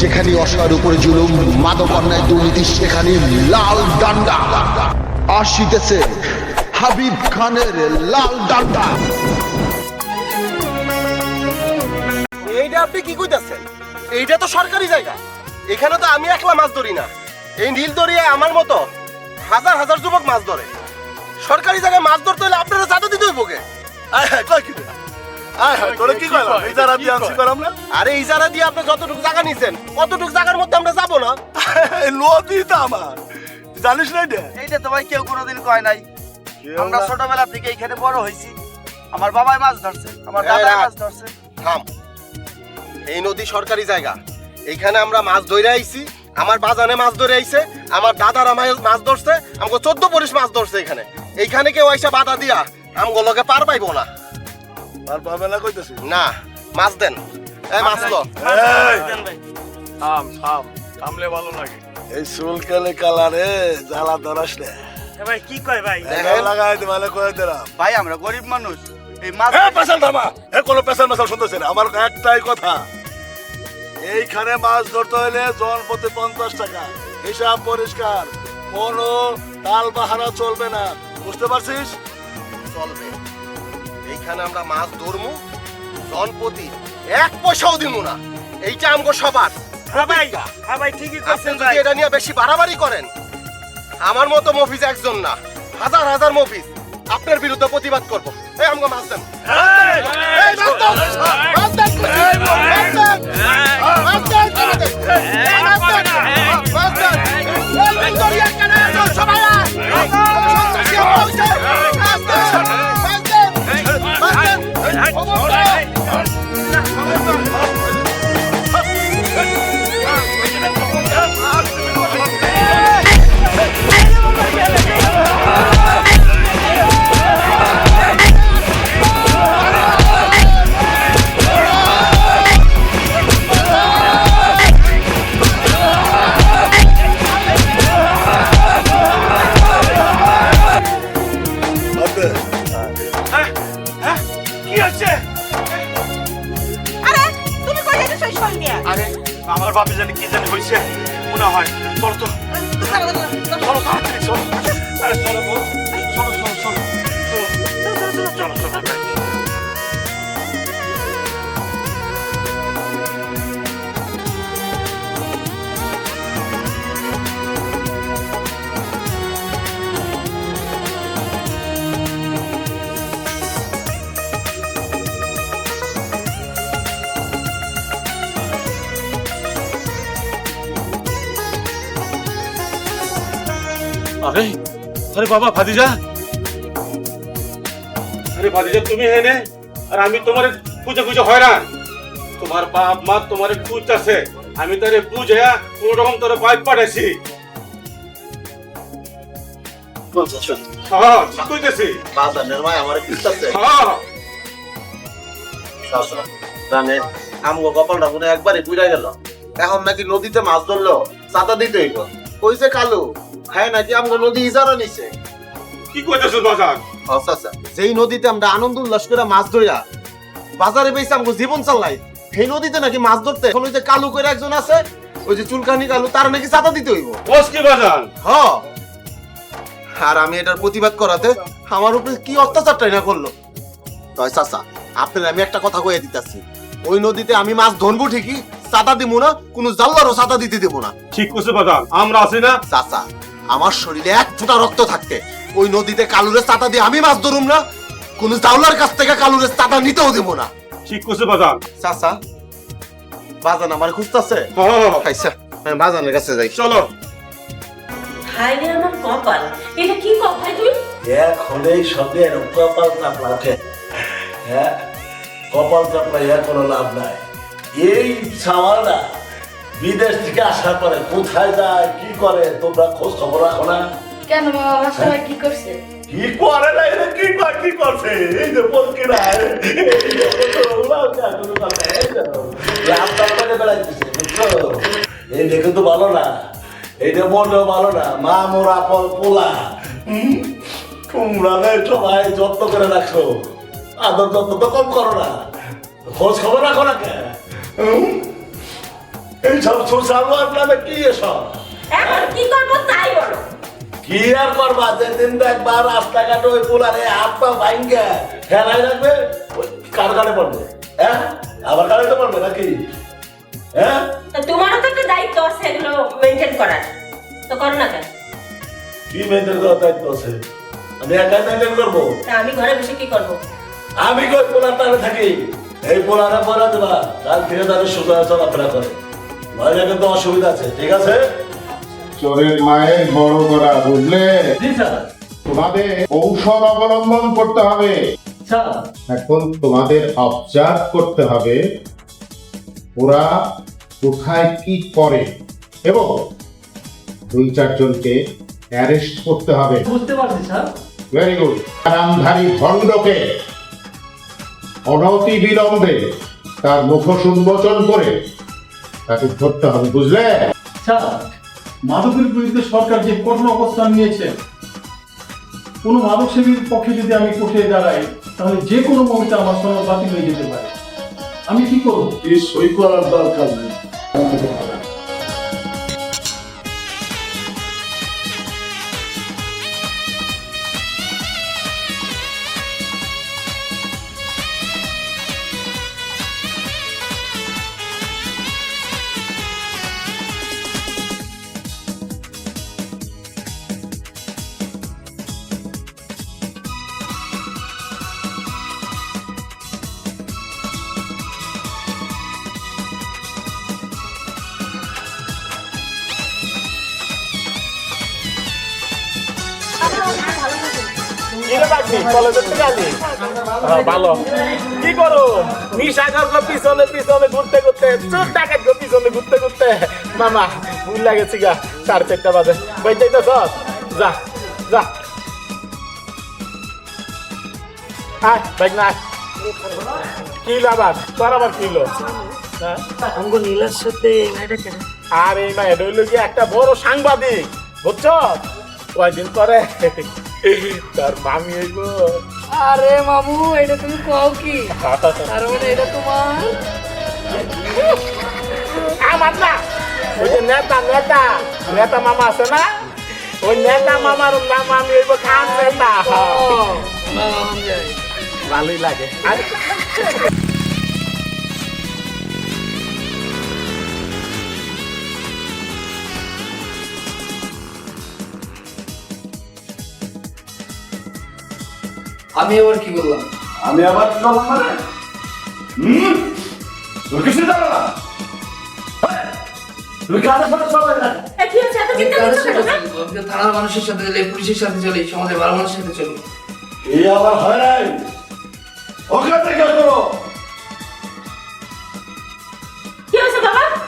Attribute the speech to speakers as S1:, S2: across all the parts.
S1: যেখানে অসহায়ের উপরে জুলুম মাদক অন্যায় দুর্নীতি, সেখানে লাল ডান্ডা। আসিতেছে হাবিব খানের লাল ডান্ডা।
S2: এইটা আপনি কি কইতাছেন? এইটা তো সরকারি জায়গা। এখানে তো আমি একলা মাছ ধরি না। এই নীল দরিয়ায় আমার মতো হাজার হাজার যুবক মাছ ধরে। সরকারি জায়গায় মাছ ধরতে হলে আপনারা দিতে হইব
S3: কয় তোরে কি কইলাম? এই দিয়ে আনছি করাম না
S2: আরে ইজারা দিয়ে আপনি যতটুকু জায়গা নিছেন অতটুকু জায়গার মধ্যে আমরা যাব না।
S3: এই লো দিতা আমার। জানিস না এটা
S4: এইটা তো ভাই কেউ কোনোদিন কয় নাই। আমরা ছোটবেলা থেকে এখানে বড় হয়েছি। আমার বাবাই মাছ ধরছে আমার মাছ ধরছে।
S2: থাম। এই নদী সরকারি জায়গা। এইখানে আমরা মাছ ধরে আইছি আমার বাজানে মাছ ধরে আইছে আমার দাদারা মা- মাছ ধরছে আমাকে চোদ্দ পরিশ মাছ ধরছে এখানে। এইখানে কেউ আইসা বাধা দিয়া আমগো লগে পার পাইবো না।
S3: আর পাবে না কইতেছি?
S2: না মাছ দেন। এই মাছ লো
S3: এই! থাম থাম থামলে ভালো লাগে। এই চুলকালে কালারে জ্বালা ধরাস না।
S5: ভাই কি কয় ভাই।
S3: লাগাই দে ভালো করে দিলাম।
S4: ভাই আমরা গরিব মানুষ। এই মাছ
S3: হ্যাঁ পেশাল থামা! হ্যাঁ কোনো পেশাল মেশাল শুনতেছে না। আমার একটাই কথা। এইখানে মাছ ধরতে হলে জন প্রতি পঞ্চাশ টাকা। হিসাব পরিষ্কার। কোনো তাল বাহারা চলবে না। বুঝতে পারছিস?
S2: চলবে। এইখানে আমরা মাছ ধরমু জনপতি এক পয়সাও দিমু না এইটা আমগো সবার
S5: হ্যাঁ ভাই হ্যাঁ ঠিকই করছেন
S2: যদি এটা নিয়ে বেশি বাড়াবাড়ি করেন আমার মতো মফিজ একজন না হাজার হাজার মফিজ আপনার বিরুদ্ধে প্রতিবাদ করব এই আমগো মাছ দেন এই মাছ দেন! মাছ দেন! মাছ দেন!
S5: বাপে জানি কি জানি হয়েছে মনে হয় চলো তো চলো তাড়াতাড়ি চলো চলো চলো চলো চলো চলো চলো আরে আরে বাবা ভাতিজা। আরে ভাতিজা তুমি হেনে আর আমি তোমার খুঁজে খুঁজে হয়রান তোমার বাপ মা তোমারে বুঝতেছে আমি তারে বুঝে কোন রকম তোরে বাইক পাঠাইছি। হ্যাঁ কইতেছি।
S2: আমার
S5: হ্যাঁ।
S2: জানে আমগো কপালটা মনে একবারে বুঝা গেল। এখন নাকি নদীতে মাছ ধরলো চাতা দিতে কইছে কালু? হ্যাঁ নাকি আমগো নদী ইজারা নিছে?
S5: কি কইতেছো বাজান
S2: আচ্ছা আচ্ছা যেই নদীতে আমরা আনন্দ উল্লাস করে মাছ বাজারে বেশি জীবন চালাই সেই নদীতে নাকি মাছ ধরতে? এখন ওই যে কালু করে একজন আছে ওই যে চুলকানি কালু তার নাকি চাতা দিতে হইব।
S5: কি বাজান
S2: আর আমি এটার প্রতিবাদ করাতে আমার উপরে কি অত্যাচারটাই না করল? তয় চাচা আপনার আমি একটা কথা কয়ে দিতেছি। ওই নদীতে আমি মাছ ধরবো ঠিকই চাতা দিব না কোনো জাল্লারও চাতা দিতে দেবো না।
S5: ঠিক বাজান আমরা আছি না।
S2: চাচা আমার শরীরে এক ফোঁটা রক্ত থাকতে। ওই নদীতে কালুরে চাতা দিয়ে আমি মাছ ধরুম না? কোনো জাউলার কাছ থেকে কালুরে চাতা নিতেও দেবো না।
S5: ঠিক কইছো বাজান।
S2: চাচা বাজান আমার খুঁজতেছে?
S5: হ্যাঁ
S2: খাইছা আমি বাজানের কাছে যাই।
S5: চলো।
S6: হাই রে আমার কপাল। এটা কি কথা তুই?
S3: এখন এই সঙ্গে কপাল চাপলা ওঠে হ্যাঁ কপাল চাপলা ইয়া কোনো লাভ নাই। এই সামালটা বিদেশ থেকে আসার পরে কোথায় যায় কি করে তোমরা খোঁজ খবর রাখো না
S7: কেন বাবা সবাই কি করছে
S3: কি করে না এটা কি করে কি করছে এই যে পলকি না এই দেখে তো ভালো না এইটা মোটেও ভালো না মা মোরা পল পোলা হুম? তোমরা সবাই যত্ন করে রাখো আদর যত্ন তো কম করো না খোঁজ খবর রাখো না কে হুম? এই সব কি এসব?
S6: এখন কি করব তাই বলো।
S3: কি আর করবা? যেদিন দেখবা রাস্তাঘাটে ওই পোলারে হাত পা ভাঙ্গে রাখবে কার কানে পড়বে? হ্যাঁ? আবার কানে তো পড়বে নাকি? হ্যাঁ?
S6: তোমারও তো একটা দায়িত্ব আছে এগুলো মেনটেন করার। তো করো না কেন?
S3: কি মেনটেন করার দায়িত্ব আছে? আমি একাই মেনটেন করব?
S6: আমি ঘরে বসে কি করব?
S3: আমি কই পোলার তালে থাকি? এই পোলারে পড়া দেবা কাল থেকে তাদের সোজা চলাফেরা করে। নইলে কিন্তু অসুবিধা আছে ঠিক আছে?
S8: চোরের মায়ের বড় করা বুঝলে?
S3: জি স্যার।
S8: তোমাদের কৌশল অবলম্বন করতে হবে।
S3: স্যার।
S8: এখন তোমাদের অবজার্ভ করতে হবে ওরা কোথায় কি করে। এবং দুই চারজনকে অ্যারেস্ট করতে হবে।
S3: বুঝতে পারছি স্যার।
S8: ভেরি গুড নামধারী ভণ্ডকে অনতি বিলম্বে তার মুখোশ উন্মোচন করে তাকে ধরতে হবে বুঝলে?
S9: স্যার মাদকের বিরুদ্ধে সরকার যে কঠোর অবস্থান নিয়েছে কোনো মাদক সেবীর পক্ষে যদি আমি কোর্টে দাঁড়াই তাহলে যে কোনো মুহূর্তে আমার সনদ বাতিল হয়ে যেতে পারে। আমি কি করব?
S3: এই সই করার দরকার নেই।
S5: ভালো। কি করো? নিশা করব পিছনে পিছনে ঘুরতে ঘুরতে। চোর ডাকাত গো পিছনে ঘুরতে ঘুরতে। মামা ভুল লাগেছি গা সাড়ে চারটা বাজে। বই যাইতেছ যা যা। আয় বাইক না আয়। কি লাবার তোর আবার কি হলো হ্যাঁ?
S6: আমগো নীলার সাথে
S5: আর এই মা এটা হইল কি একটা বড় সাংবাদিক বুঝছ? কয়দিন পরে? তার মামি হইব
S7: আরে মামু এটা তুমি কও কি? তার মানে এটা তোমার?
S5: আমার না ওই যে নেতা নেতা। নেতা মামা আছে না? ওই নেতা মামার নাম আমি হইব খান নেতা। ভালোই লাগে।
S4: আমি আবার কি বললাম?
S3: আমি আবার কি মানে? হুম? কিছু জানো না? তুমি কাদের সাথে চলে না
S6: কি হচ্ছে? এত চিন্তা করছ?
S4: থানার মানুষের সাথে চলে পুলিশের সাথে চলে সমাজের ভালো মানুষের সাথে চলে।
S3: এই আবার হয় নাই? ওখান থেকে করো।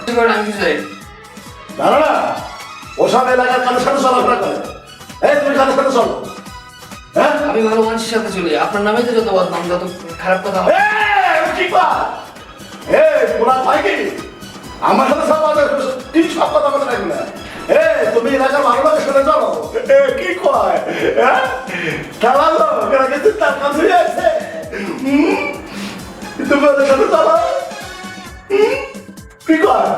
S7: আপনি করেন আমি কিছু চাই না।
S3: ওসব এলাকার কাদের সাথে চলাফেরা করে এই তুমি কাদের সাথে চলো? হ্যাঁ?
S7: আমি ভালো মানুষের সাথে চলি আপনার নামে তো যত বদনাম যত খারাপ কথা।
S3: এই, কি পোলা কি? আমার সাথে সব কথা কি সব কথা বলে রাখবে না। এ তুমি এলাকার ভালো লাগে শুনে চলো। এ কি কয়? হ্যাঁ? কিন্তু তার আছে তুমি ওদের সাথে চলো। কি কয়?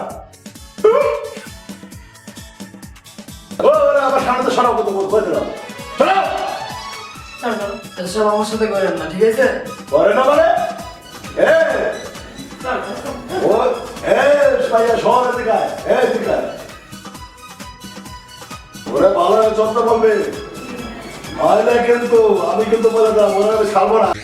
S3: ও ওরা আমার সামনে তো সরাব দিলাম? সরাব
S7: এসব আমার সাথে করেন না, ঠিক আছে?
S3: করে না মানে? এ! ভালো চন্দ্র বলবে। কিন্তু, আমি কিন্তু বলে দাম ওরা ছাড়বো না।